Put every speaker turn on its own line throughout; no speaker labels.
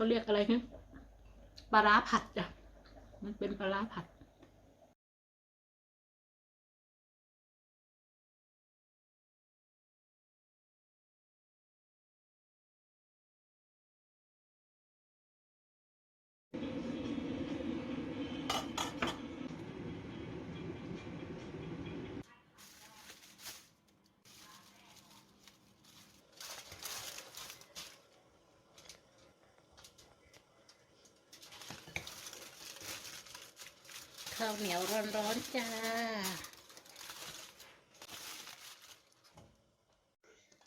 เขาเรียกอะไรนะปลาร้าผัดจ้ะมันเป็นปลาร้าผัดาวเหนียวร้อนๆจ้า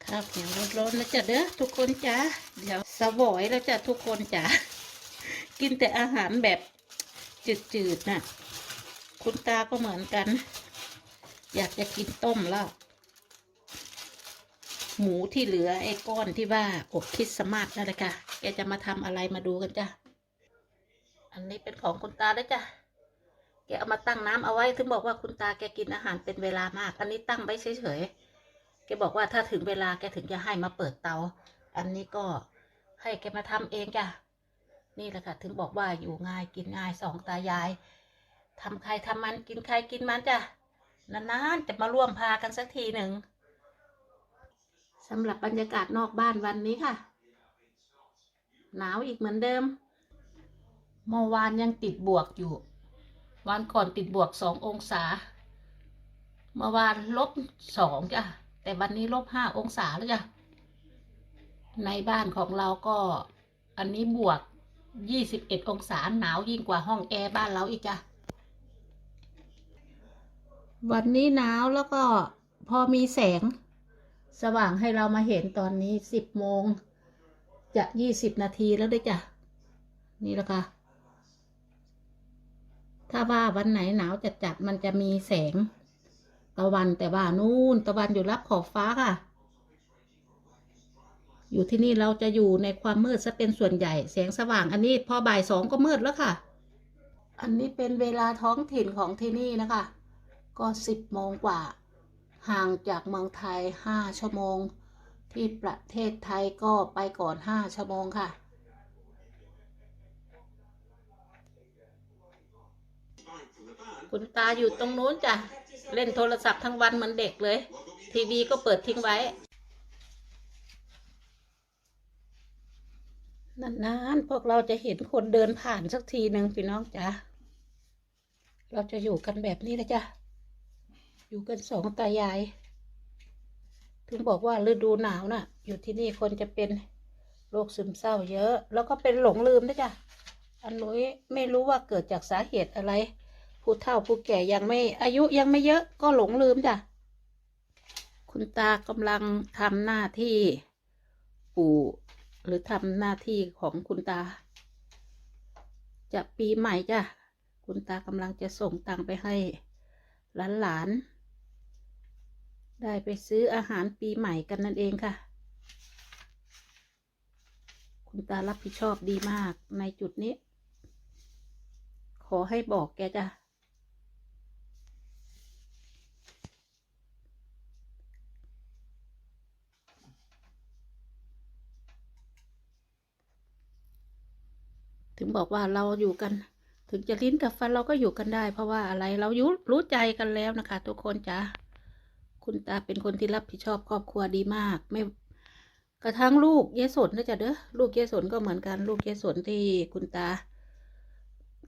ข้าวเหนียวร้อนๆแล้วจ้ะเด้อทุกคนจ้าเดี๋ยวสวอยแล้วจ้ะทุกคนจ้ากินแต่อาหารแบบจืดๆน่ะ คุณตาก็เหมือนกัน อยากจะกินต้มแล้วหมูที่เหลือไอ้ก้อนที่ว่าอบคิดสต์มาสนั่นแหละค่ะ แกจะมาทำอะไรมาดูกันจ้ะ อันนี้เป็นของคุณตาแล้วจ้ะ เอามาตั้งน้ำเอาไว้ถึงบอกว่าคุณตาแกกินอาหารเป็นเวลามาก อันนี้ตั้งไว้เฉยๆแกบอกว่าถ้าถึงเวลาแกถึงจะให้มาเปิดเตา อันนี้ก็ให้แกมาทำเองจ้ะนี่แหละค่ะถึงบอกว่าอยู่ง่ายกินง่ายสองตายายทำใครทำมันกินใครกินมันจ้ะนานๆจะมาร่วมพากันสักทีหนึ่งสำหรับบรรยากาศนอกบ้านวันนี้ค่ะ หนาวอีกเหมือนเดิมเมื่อวานยังติดบวกอยู่ วันก่อนติดบวกสององศา เมื่อวานลบสองจ้ะ แต่วันนี้ลบห้าองศาแล้วจ้ะ ในบ้านของเราก็อันนี้บวกยี่สิบเอ็ดองศาหนาวยิ่งกว่าห้องแอร์บ้านเราอีกจ้ะ วันนี้หนาวแล้วก็พอมีแสงสว่างให้เรามาเห็นตอนนี้สิบโมง จะยี่สิบนาทีแล้วด้วยจ้ะ นี่แหละค่ะ ถ้าว่าวันไหนหนาวจัดจัดๆมันจะมีแสง ตะวันแต่ว่านู่นตะวันอยู่รับขอบฟ้าค่ะ อยู่ที่นี่เราจะอยู่ในความมืดซะเป็นส่วนใหญ่แสงสว่างอันนี้พอบ่ายสองก็มืดแล้วค่ะ อันนี้เป็นเวลาท้องถิ่นของที่นี่นะคะ ก็สิบโมงกว่า ห่างจากเมืองไทยห้าชั่วโมง ที่ประเทศไทยก็ไปก่อนห้าชั่วโมงค่ะ คุณตาอยู่ตรงนู้นจ้ะ เล่นโทรศัพท์ทั้งวันเหมือนเด็กเลย ทีวีก็เปิดทิ้งไว้ นานๆ พวกเราจะเห็นคนเดินผ่านสักทีหนึ่งพี่น้องจ้ะ เราจะอยู่กันแบบนี้นะจ้ะ อยู่กันสองตายาย ถึงบอกว่าฤดูหนาวน่ะ อยู่ที่นี่คนจะเป็นโรคซึมเศร้าเยอะ แล้วก็เป็นหลงลืมนะจ้ะอันนี้ไม่รู้ว่าเกิดจากสาเหตุอะไร ผู้เฒ่าผู้แก่ยังไม่อายุยังไม่เยอะก็หลงลืมจ้ะ คุณตากำลังทำหน้าที่ปู่หรือทำหน้าที่ของคุณตา จะปีใหม่จ้ะ คุณตากำลังจะส่งตังไปให้หลานๆ ได้ไปซื้ออาหารปีใหม่กันนั่นเองค่ะ คุณตารับผิดชอบดีมากในจุดนี้ ขอให้บอกแกจ้ะ ถึงบอกว่าเราอยู่กัน ถึงจะลิ้นกับฟันเราก็อยู่กันได้ เพราะว่าอะไรเรายุรู้ใจกันแล้วนะคะทุกคนจ้ะคุณตาเป็นคนที่รับผิดชอบครอบครัวดีมาก ไม่กระทั่งลูกเยสนนะจ๊ะเด้อลูกเยสนก็เหมือนกันลูกเยสนที่คุณตา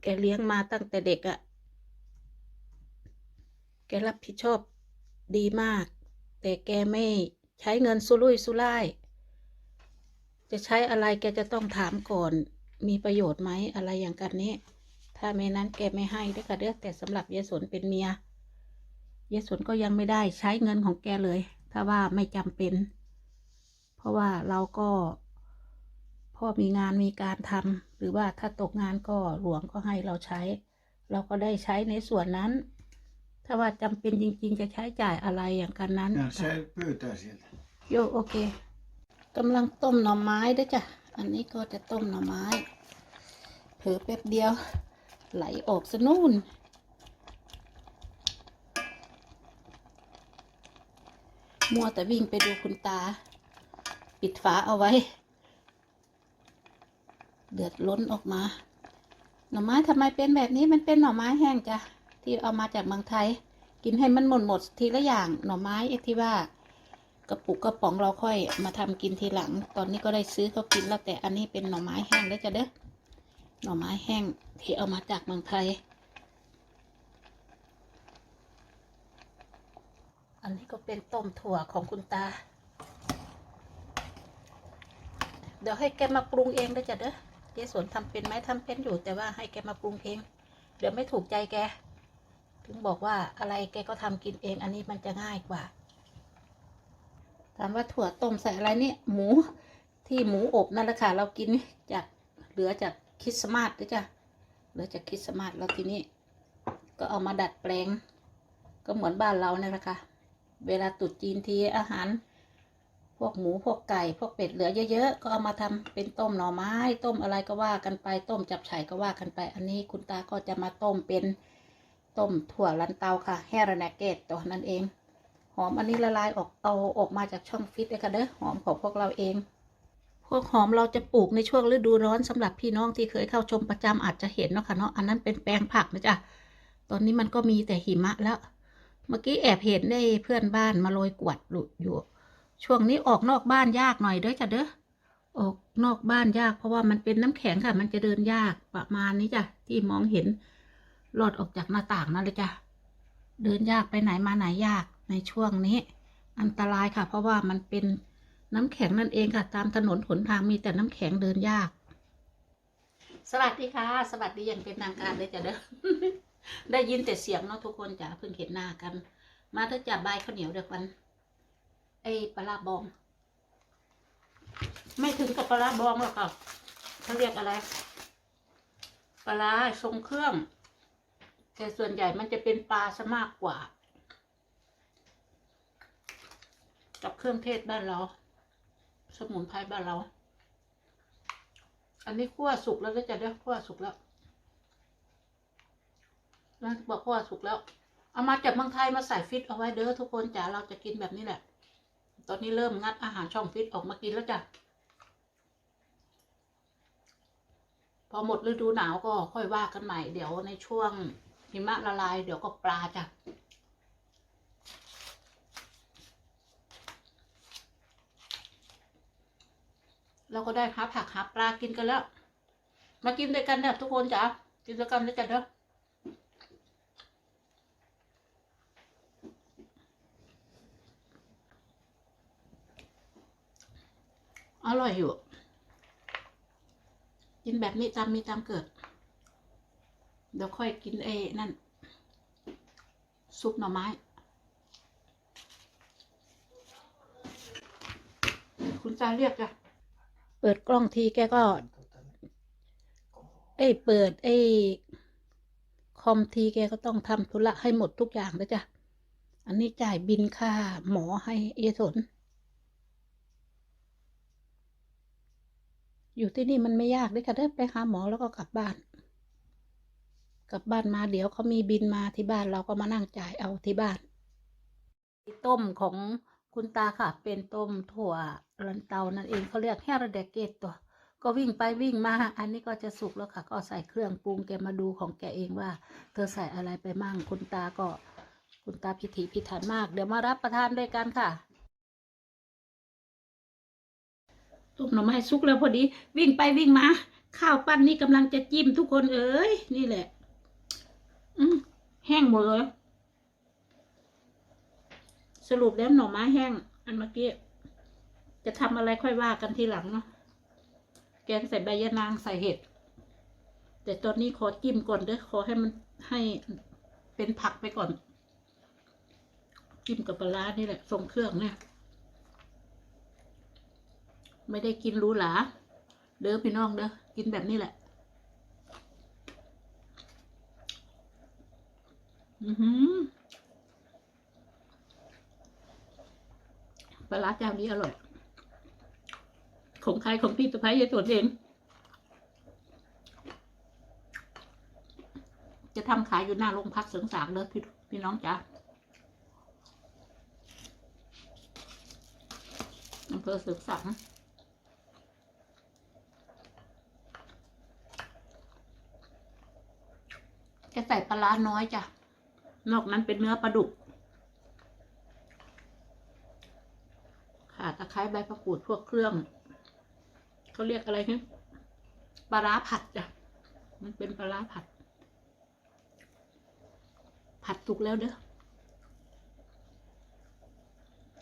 แกเลี้ยงมาตั้งแต่เด็กอะ่ะแกรับผิดชอบดีมาก แต่แกไม่ใช้เงินสุรุ่ยสุร่าย จะใช้อะไรแกจะต้องถามก่อน มีประโยชน์ไหมอะไรอย่างกันนี้ ถ้าไม่นั้นแกไม่ให้ด้วยค่ะเด้อแต่สำหรับยายสนเป็นเมียยายสนก็ยังไม่ได้ใช้เงินของแกเลย ถ้าว่าไม่จำเป็น เพราะว่าเราก็พ่อมีงานมีการทำหรือว่าถ้าตกงานก็หลวงก็ให้เราใช้ เราก็ได้ใช้ในส่วนนั้น ถ้าว่าจำเป็นจริง ๆ จะใช้จ่ายอะไรอย่างกันนั้น
Ja, skärp ut där sen.
โยโอเคกำลังต้มหน่อไม้ด้วยจ้ะ อันนี้ก็จะต้มหน่อไม้เผ ลอแป๊บเดียว ไหลออกสนู่น มัวแต่วิ่งไปดูคุณตา ปิดฝาเอาไว้ เดือดล้นออกมา หน่อไม้ทำไมเป็นแบบนี้มันเป็นหน่อไม้แห้งจ้ะ ที่เอามาจากเมืองไทย กินให้มันหมดหมดทีละอย่างหน่อไม้ไอ้ที่ว่ากระปุกกระป๋องเราค่อยมาทำกินทีหลัง ตอนนี้ก็ได้ซื้อเขากินแล้วแต่อันนี้เป็นหน่อไม้แห้งแล้วจ้ะเด้อ หน่อไม้แห้งที่เอามาจากเมืองไทย อันนี้ก็เป็นต้มถั่วของคุณตา เดี๋ยวให้แกมาปรุงเองได้จ้ะเด้อเจ๊สวนทำเป็นไหมทำเป็นอยู่ แต่ว่าให้แกมาปรุงเอง เดี๋ยวไม่ถูกใจแก ถึงบอกว่าอะไรแกก็ทำกินเอง อันนี้มันจะง่ายกว่า ถามว่าถั่วต้มใส่อะไรเนี่ย หมูที่หมูอบนั่นแหละค่ะ เรากินจากเหลือจาก คริสต์มาสด้วยจ้ะเหลือจากคริสต์มาสแล้วทีนี้ ก็เอามาดัดแปลง ก็เหมือนบ้านเราเนี่ยแหละค่ะเวลาตุดจีนทีอาหาร พวกหมูพวกไก่ พวกเป็ดเหลือเยอะๆ ก็เอามาทำเป็นต้มหน่อไม้ ต้มอะไรก็ว่ากันไป ต้มจับฉ่ายก็ว่ากันไป อันนี้คุณตาก็จะมาต้มเป็นต้มถั่วลันเตาค่ะ แฮร์แนกเกตตัวนั่นเอง หอมอันนี้ละลายออกเอาออกมาจากช่องฟิตเลยค่ะเด้อ หอมของพวกเราเอง พวกหอมเราจะปลูกในช่วงฤดูร้อนสำหรับพี่น้องที่เคยเข้าชมประจำอาจจะเห็นเนาะค่ะเนาะอันนั้นเป็นแปลงผักนะจ๊ะตอนนี้มันก็มีแต่หิมะแล้ว เมื่อกี้แอบเห็นได้เพื่อนบ้านมาโรยกวดอยู่ช่วงนี้ออกนอกบ้านยากหน่อยเด้อจ้ะเด้อออกนอกบ้านยากเพราะว่ามันเป็นน้ำแข็งค่ะ มันจะเดินยากประมาณนี้จ้ะที่มองเห็นหลอดออกจากหน้าต่างนั่นเลยจ้ะเดินยากไปไหนมาไหนยากในช่วงนี้ อันตรายค่ะ เพราะว่ามันเป็น น้ำแข็งนั่นเองค่ะ ตามถนนหนทางมีแต่น้ำแข็งเดินยาก สวัสดีค่ะ สวัสดีอย่างเป็นทางการเลยจ้ะเด้อได้ยินแต่เสียงเนาะทุกคนจ้ะเพิ่งเห็นหน้ากัน มาเถอะจ้ะบข้าวเหนียวเด็กวันไอ้ปลาบอง ไม่ถึงกับปลาบองหรอกค่ะเขาเรียกอะไร ปลาร้าทรงเครื่อง แต่ส่วนใหญ่มันจะเป็นปลาซะมากกว่า กับเครื่องเทศบ้านเรา สมุนไพรบ้านเรา อันนี้คั่วสุกแล้วจะได้คั่วสุกแล้วนั่นบอกว่าสุกแล้ว เอามาจากเมืองไทยมาใส่ฟิตเอาไว้เด้อทุกคนจ๋าเราจะกินแบบนี้แหละ ตอนนี้เริ่มงัดอาหารช่องฟิตออกมากินแล้วจ้ะ พอหมดฤดูหนาวก็ค่อยว่ากันใหม่ เดี๋ยวในช่วงหิมะละลาย เดี๋ยวก็ปลาจ้ะ เราก็ได้หาผักหาปลากินกันแล้ว มากินด้วยกันเด้อทุกคนจ้ะกินด้วยกันด้วยกันเด้ออร่อยอยู่ กินแบบมีตามมีตามเกิด เดี๋ยวค่อยกินเอนั่น ซุปหน่อไม้ คุณตาเรียกจ้ะ ปิดกล้องทีแกก็ เอ้เปิดไอ้คอมทีแกก็ต้องทำธุระให้หมดทุกอย่างแล้วจ้ะอันนี้จ่ายบินค่าหมอให้เอสน อยู่ที่นี่มันไม่ยากเลยค่ะเด้อไปหาหมอแล้วก็กลับบ้าน กลับบ้านมาเดี๋ยวเขามีบินมาที่บ้านเราก็มานั่งจ่ายเอาที่บ้าน ต้มของคุณตาค่ะ เป็นต้มถั่ว ลันเตานั่นเองเขาเรียกแฮร์เดเกตตัว ก็วิ่งไปวิ่งมา อันนี้ก็จะสุกแล้วค่ะ ก็ใส่เครื่องปรุงแกมาดูของแกเองว่า เธอใส่อะไรไปมั่งคุณตาก็คุณตาพิถีพิถันมาก เดี๋ยวมารับประทานด้วยกันค่ะต้มหน่อไม้สุกแล้วพอดี วิ่งไปวิ่งมา ข้าวปั้นนี่กำลังจะจิ้มทุกคนเอ้ยนี่แหละ อืแห้งหมดเลย สรุปแล้วหน่อไม้แห้ง อันเมื่อกี้ จะทำอะไรค่อยว่ากันทีหลังเนาะแกงใส่ใบยะนางใส่เห็ด แต่ตอนนี้ขอจิ้มก่อนเด้อขอให้มันให้เป็นผักไปก่อน จิ้มกับปลานี่แหละทรงเครื่องเนี่ยไม่ได้กินรู้หลาเด้อพี่น้องเด้อกินแบบนี้แหละ อือหือปลาร้าเจ้านี้อร่อย ของใครของพี่สะพ้ายยายสวนเอง จะทำขายอยู่หน้าโรงพักเสริงสางเลยพี่พี่น้องจ้าอำเภอเสริงสางจะใส่ปลาร้าน้อยจ้ะ นอกนั้นเป็นเนื้อปลาดุก ค่ะตะไคร้ใบมะกรูดพวกเครื่อง เขาเรียกอะไรเนี่ยปลาร้าผัดจ้ะมันเป็นปลาร้าผัด ผัดสุกแล้วเด้อ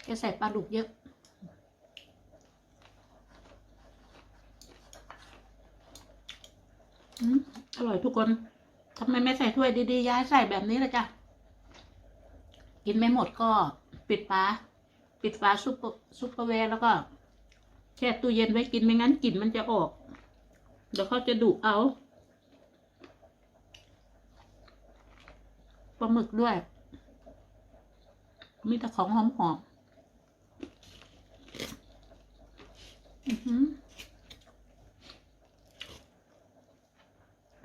แกใส่ปลาดุกเยอะอืมอร่อยทุกคนทำไมไม่ใส่ถ้วยดีๆย้ายใส่แบบนี้ละจ้ะ กินไม่หมดก็ปิดฝาปิดฝาซุปเปอร์ซุปเปอร์แวแล้วก็ แช่ตู้เย็นไว้กินไม่งั้นกลิ่นมันจะออก เดี๋ยวเขาจะดุเอาปลาหมึกด้วย มีแต่ของหอมหอมๆ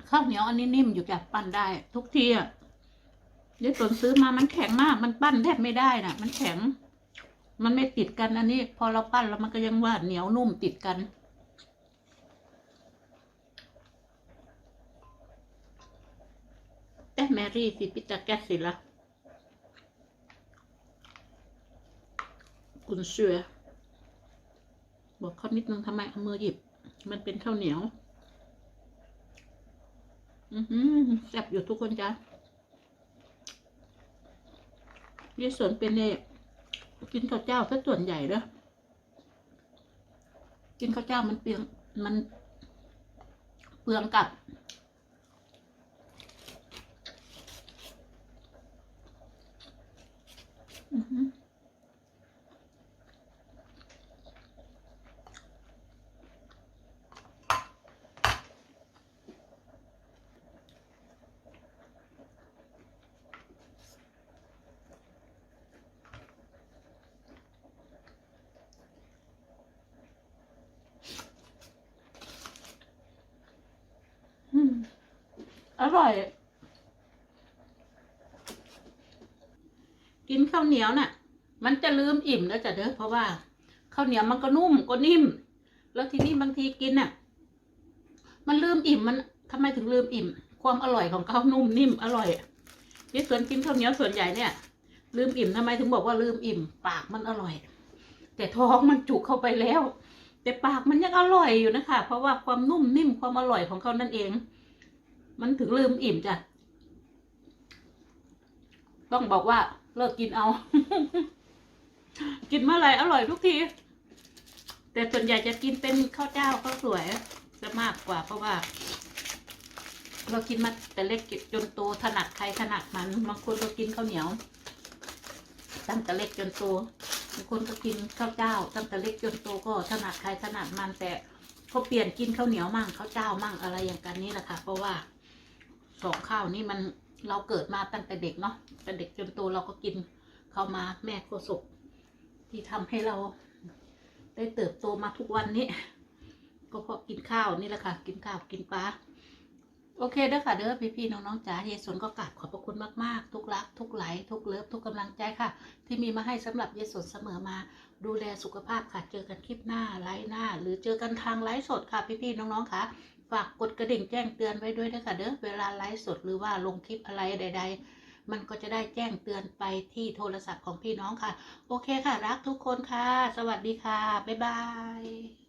ข้าวเหนียวอันนี้นิ่มอยู่จ้ะปั้นได้ ทุกทีอะเดี๋ยวตนซื้อมามันแข็งมาก มันปั้นแทบไม่ได้น่ะ มันแข็ง มันไม่ติดกันอันนี้ พอเราปั้นแล้วมันก็ยังว่าเหนียวนุ่มติดกัน แต่แมรี่สิปิตาแกสสิละกุนเชือบอกเขานิดนึงทำไมเอามือหยิบ มันเป็นข้าวเหนียว อือหือแซ่บอยู่ทุกคนจ้ะยี่สวนเป็นเนี่ย กินข้าวเจ้าซะส่วนใหญ่เด้อกินข้าวเจ้ามันเปลืองมันเปลืองกับ อือม อร่อย กินข้าวเหนียวน่ะ มันจะลืมอิ่มแล้วจ้ะเด้อเพราะว่าข้าวเหนียวมันก็นุ่มก็นิ่ม แล้วทีนี้บางทีกินน่ะ มันลืมอิ่มมันทำไมถึงลืมอิ่ม ความอร่อยของข้าวนุ่มนิ่มอร่อยที่ส่วนกินข้าวเหนียวส่วนใหญ่เนี่ย ลืมอิ่มทำไมถึงบอกว่าลืมอิ่ม ปากมันอร่อย แต่ท้องมันจุกเข้าไปแล้ว แต่ปากมันยังอร่อยอยู่นะคะ เพราะว่าความนุ่มนิ่มความอร่อยของเขานั่นเอง มันถึงลืมอิ่มจ้ะ ต้องบอกว่า เลิกกินเอา กินเมื่อไหร่อร่อยทุกที แต่ส่วนใหญ่จะกินเป็นข้าวเจ้าข้าวสวยจะมากกว่า เพราะว่า เรากินมาแต่เล็กจนโตถนัดใครถนัดมันบางคนก็กินข้าวเหนียว ตั้งแต่เล็กจนโตบางคนก็กินข้าวเจ้า ตั้งแต่เล็กจนโตก็ถนัดใครถนัดมันแต่เขาเปลี่ยนกินข้าวเหนียวมั่งข้าวเจ้ามั่งอะไรอย่างกันนี่แหละค่ะ เพราะว่า สองข้าวนี่มันเราเกิดมาตั้งแต่เด็กเนาะแต่เด็กจนโตเราก็กินเข้ามาแม่โคศกที่ทำให้เราได้เติบโตมาทุกวันนี้ ก็เพราะกินข้าวนี่แหละค่ะ กินข้าวกินปลาโอเคเด้อค่ะเด้อพี่ๆน้องๆจ๋าเยสนก็กราบขอบพระคุณมากๆ ทุกรัก ทุกไหลทุกเลิฟทุกกำลังใจค่ะ ที่มีมาให้สำหรับเยสนเสมอมา ดูแลสุขภาพค่ะ เจอกันคลิปหน้าไลฟ์หน้า หรือเจอกันทางไลฟ์สดค่ะพี่ๆน้องๆค่ะ ฝากกดกระดิ่งแจ้งเตือนไว้ด้วยนะคะเด้อเวลาไลฟ์สดหรือว่าลงคลิปอะไรใด ๆ มันก็จะได้แจ้งเตือนไปที่โทรศัพท์ของพี่น้องค่ะ โอเคค่ะ รักทุกคนค่ะ สวัสดีค่ะ บ๊ายบาย